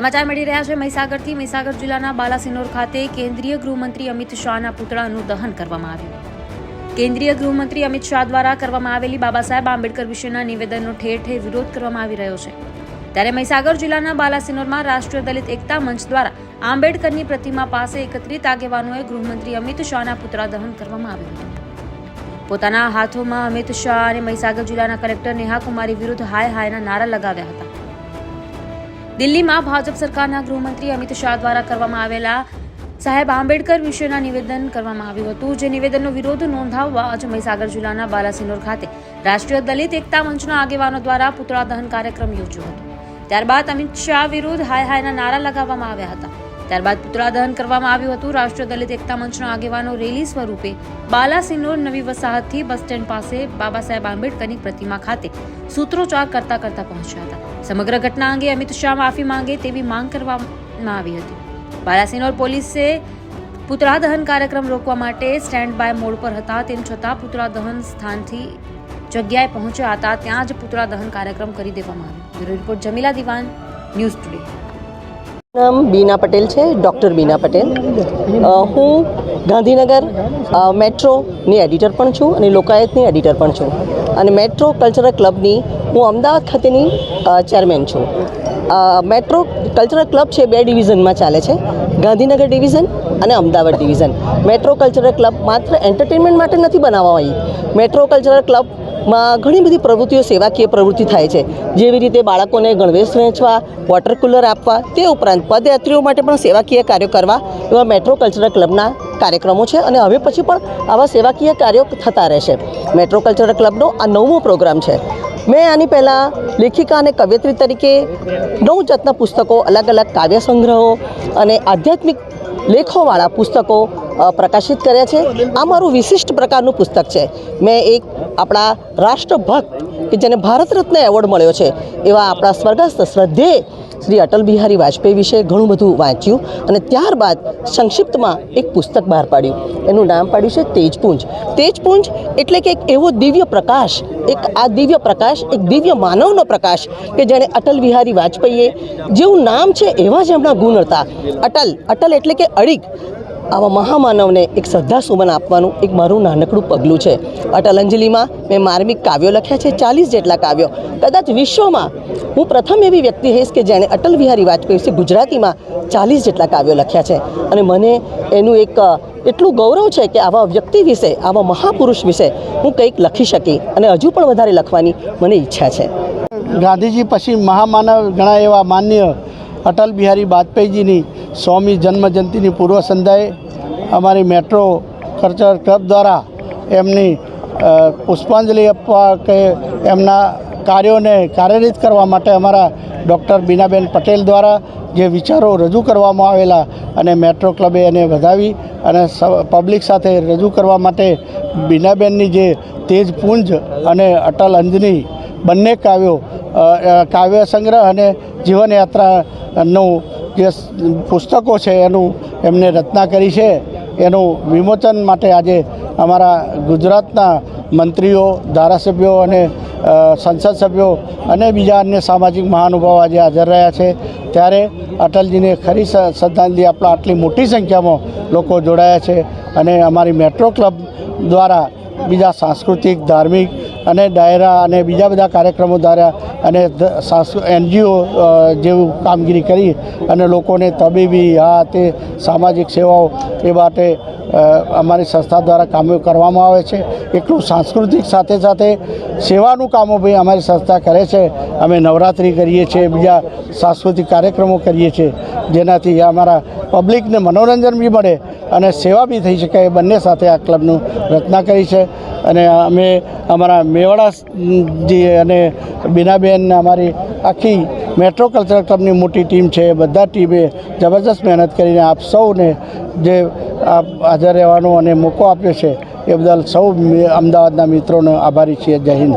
સમાચાર મળી રહ્યા છે. મહીસાગરથી મહીસાગર જિલ્લાના બાલાસિનોર ખાતે કેન્દ્રીય ગૃહમંત્રી અમિત શાહના પુતળાનું દહન કરવામાં આવ્યું. કેન્દ્રીય ગૃહમંત્રી અમિત શાહ દ્વારા કરવામાં આવેલી બાબા સાહેબ આંબેડકર વિશેના નિવેદનનો ઠેર ઠેર વિરોધ કરવામાં આવી રહ્યો છે. ત્યારે મહીસાગર જિલ્લાના બાલાસિનોરમાં રાષ્ટ્રીય દલિત એકતા મંચ દ્વારા આંબેડકરની પ્રતિમા પાસે એકત્રિત આગેવાનોએ ગૃહમંત્રી અમિત શાહના પુતળા દહન કરવામાં આવ્યું હતું. પોતાના હાથોમાં અમિત શાહ અને મહીસાગર જિલ્લાના કલેક્ટર નેહા કુમારી વિરુદ્ધ હાય હાયના નારા લગાવ્યા હતા. દિલ્હીમાં ભાજપ સરકારના ગૃહમંત્રી અમિત શાહ દ્વારા કરવામાં આવેલા સાહેબ આંબેડકર વિશેના નિવેદન કરવામાં આવ્યું હતું. જે નિવેદનનો વિરોધ નોંધાવવા આજે મહીસાગર જિલ્લાના બાલાસિનોર ખાતે રાષ્ટ્રીય દલિત એકતા મંચના આગેવાનો દ્વારા પુતળા દહન કાર્યક્રમ યોજ્યો હતો. ત્યારબાદ અમિત શાહ વિરુદ્ધ હાય હાયના નારા લગાવવામાં આવ્યા હતા. ત્યારબાદ પુતળા દહન કરવામાં આવ્યું હતું. રાષ્ટ્રીય દલિત એકતા મંચના આગેવાનો રેલી સ્વરૂપે બાલાસિનોર નવી વસાહતથી બસ સ્ટેન્ડ પાસે બાબા સાહેબ આંબેડકરની પ્રતિમા ખાતે સૂત્રોચ્ચાર કરતા કરતા પહોંચ્યા હતા. સમગ્ર ઘટના અંગે અમિત શાહ માફી માંગે તેવી માંગ કરવામાં આવી હતી. બાલાસિનોર પોલીસે પુતળા દહન કાર્યક્રમ રોકવા માટે સ્ટેન્ડ બાય મોડ પર હતા. તેમ છતાં પુતળા દહન સ્થાનથી જગ્યાએ પહોંચ્યા હતા. ત્યાં જ પુતળા દહન કાર્યક્રમ કરી દેવામાં આવ્યો. બ્યુરો રિપોર્ટ જમીલા દિવાન, ન્યૂઝ ટુડે. નામ બીના પટેલ છે, ડૉક્ટર બીના પટેલ. હું ગાંધીનગર મેટ્રોની એડિટર પણ છું અને લોકાયતની એડિટર પણ છું. અને મેટ્રો કલ્ચરલ ક્લબની હું અમદાવાદ ખાતેની ચેરમેન છું. મેટ્રો કલ્ચરલ ક્લબ છે, બે ડિવિઝનમાં ચાલે છે. ગાંધીનગર ડિવિઝન અને Ahmedabad division. Metro cultural club માત્ર એન્ટરટેનમેન્ટ માટે નથી બનાવવામાં આવી. મેટ્રો કલ્ચરલ ક્લબમાં ઘણી બધી પ્રવૃત્તિઓ, સેવાકીય પ્રવૃત્તિ થાય છે. જેવી રીતે બાળકોને ગણવેશ વહેંચવા વોટર કુલર આપવા, તે ઉપરાંત પદયાત્રીઓ માટે પણ સેવાકીય કાર્યો કરવા એવા મેટ્રો કલ્ચરલ ક્લબના કાર્યક્રમો છે અને હવે પછી પણ આવા સેવાકીય કાર્યો થતા રહેશે. મેટ્રો કલ્ચરલ ક્લબનો આ નવમો પ્રોગ્રામ છે. મેં આની પહેલાં લેખિકા અને કવિયત્રી તરીકે નવ જાતના પુસ્તકો અલગ અલગ કાવ્ય સંગ્રહો અને આધ્યાત્મિક લેખોવાળા પુસ્તકો પ્રકાશિત કર્યા છે. આ મારું વિશિષ્ટ પ્રકારનું પુસ્તક છે. મેં એક આપણા રાષ્ટ્રભક્ત કે જેને ભારત રત્ન એવોર્ડ મળ્યો છે, એવા આપણા સ્વર્ગસ્થ શ્રદ્ધેય શ્રી અટલ બિહારી વાજપેયી વિશે ઘણું બધું વાંચ્યું અને ત્યારબાદ સંક્ષિપ્તમાં એક પુસ્તક બહાર પાડ્યું. એનું નામ પાડ્યું છે તેજપુંજ. તેજપુંજ એટલે કે એક એવો દિવ્ય પ્રકાશ, એક આ દિવ્ય પ્રકાશ, એક દિવ્ય માનવનો પ્રકાશ કે જેણે અટલ બિહારી વાજપેયીએ જેવું નામ છે એવા જ એમના ગુણ હતા. અટલ અટલ એટલે કે અડીગ. આવા મહામાનવને એક શ્રદ્ધા સુમન આપવાનું એક મારું નાનકડું પગલું છે. અટલ અંજલિમાં મેં માર્મિક કાવ્યો લખ્યા છે, ચાલીસ જેટલા કાવ્યો. કદાચ વિશ્વમાં હું પ્રથમ એવી વ્યક્તિ હઈશ કે જેણે અટલ બિહારી વાજપેયી વિશે ગુજરાતીમાં ચાલીસ જેટલા કાવ્યો લખ્યા છે. અને મને એનું એક એટલું ગૌરવ છે કે આવા વ્યક્તિ વિશે, આવા મહાપુરુષ વિશે હું કંઈક લખી શકી અને હજુ પણ વધારે લખવાની મને ઈચ્છા છે. ગાંધીજી પછી મહામાનવ ઘણા એવા માન્ય અટલ બિહારી વાજપેયીજીની સ્વામી જન્મજયંતિની પૂર્વ સંધ્યાએ અમારી મેટ્રો કલ્ચર ક્લબ દ્વારા એમની પુષ્પાંજલિ આપવા કે એમના કાર્યોને કાર્યરત કરવા માટે અમારા ડૉક્ટર બીનાબેન પટેલ દ્વારા જે વિચારો રજૂ કરવામાં આવેલા અને મેટ્રો ક્લબે એને વધાવી અને પબ્લિક સાથે રજૂ કરવા માટે બીનાબેનની જે તેજપુંજ અને અટલ અંજની બંને કાવ્યો કાવ્ય સંગ્રહ અને જીવનયાત્રાનું જે પુસ્તકો છે એનું એમને રચના કરી છે. એનું વિમોચન માટે આજે અમારા ગુજરાતના મંત્રીઓ, ધારાસભ્યો અને સંસદ સભ્યો અને બીજા અન્ય સામાજિક મહાનુભાવો આજે હાજર રહ્યા છે. ત્યારે અટલજીને ખરી શ્રદ્ધાંજલિ આપણા આટલી મોટી સંખ્યામાં લોકો જોડાયા છે અને અમારી મેટ્રો ક્લબ દ્વારા બીજા સાંસ્કૃતિક, ધાર્મિક અને ડાયરા અને બીજા બધા કાર્યક્રમો દ્વારા અને એનજીઓ જેવું કામગીરી કરી અને લોકોને તબીબી આ તે સામાજિક સેવાઓ એ માટે અમારી સંસ્થા દ્વારા કામો કરવામાં આવે છે. એટલું સાંસ્કૃતિક સાથે સાથે સેવાનું કામો બી અમારી સંસ્થા કરે છે. અમે નવરાત્રિ કરીએ છીએ, બીજા સાંસ્કૃતિક કાર્યક્રમો કરીએ છીએ. જેનાથી અમારા પબ્લિકને મનોરંજન બી મળે અને સેવા બી થઈ શકે એ બંને સાથે આ ક્લબનું રચના કરી છે. અને અમે અમારા મેવાડાજી અને બીનાબેન અમારી આખી મેટ્રો કલ્ચરલ ક્લબની મોટી ટીમ છે. એ બધા ટીમે જબરદસ્ત મહેનત કરીને આપ સૌને જે આપ હાજર રહેવાનો અને મોકો આપ્યો છે, એ બદલ સૌ અમદાવાદના મિત્રોનો આભારી છીએ. જય હિન્દ.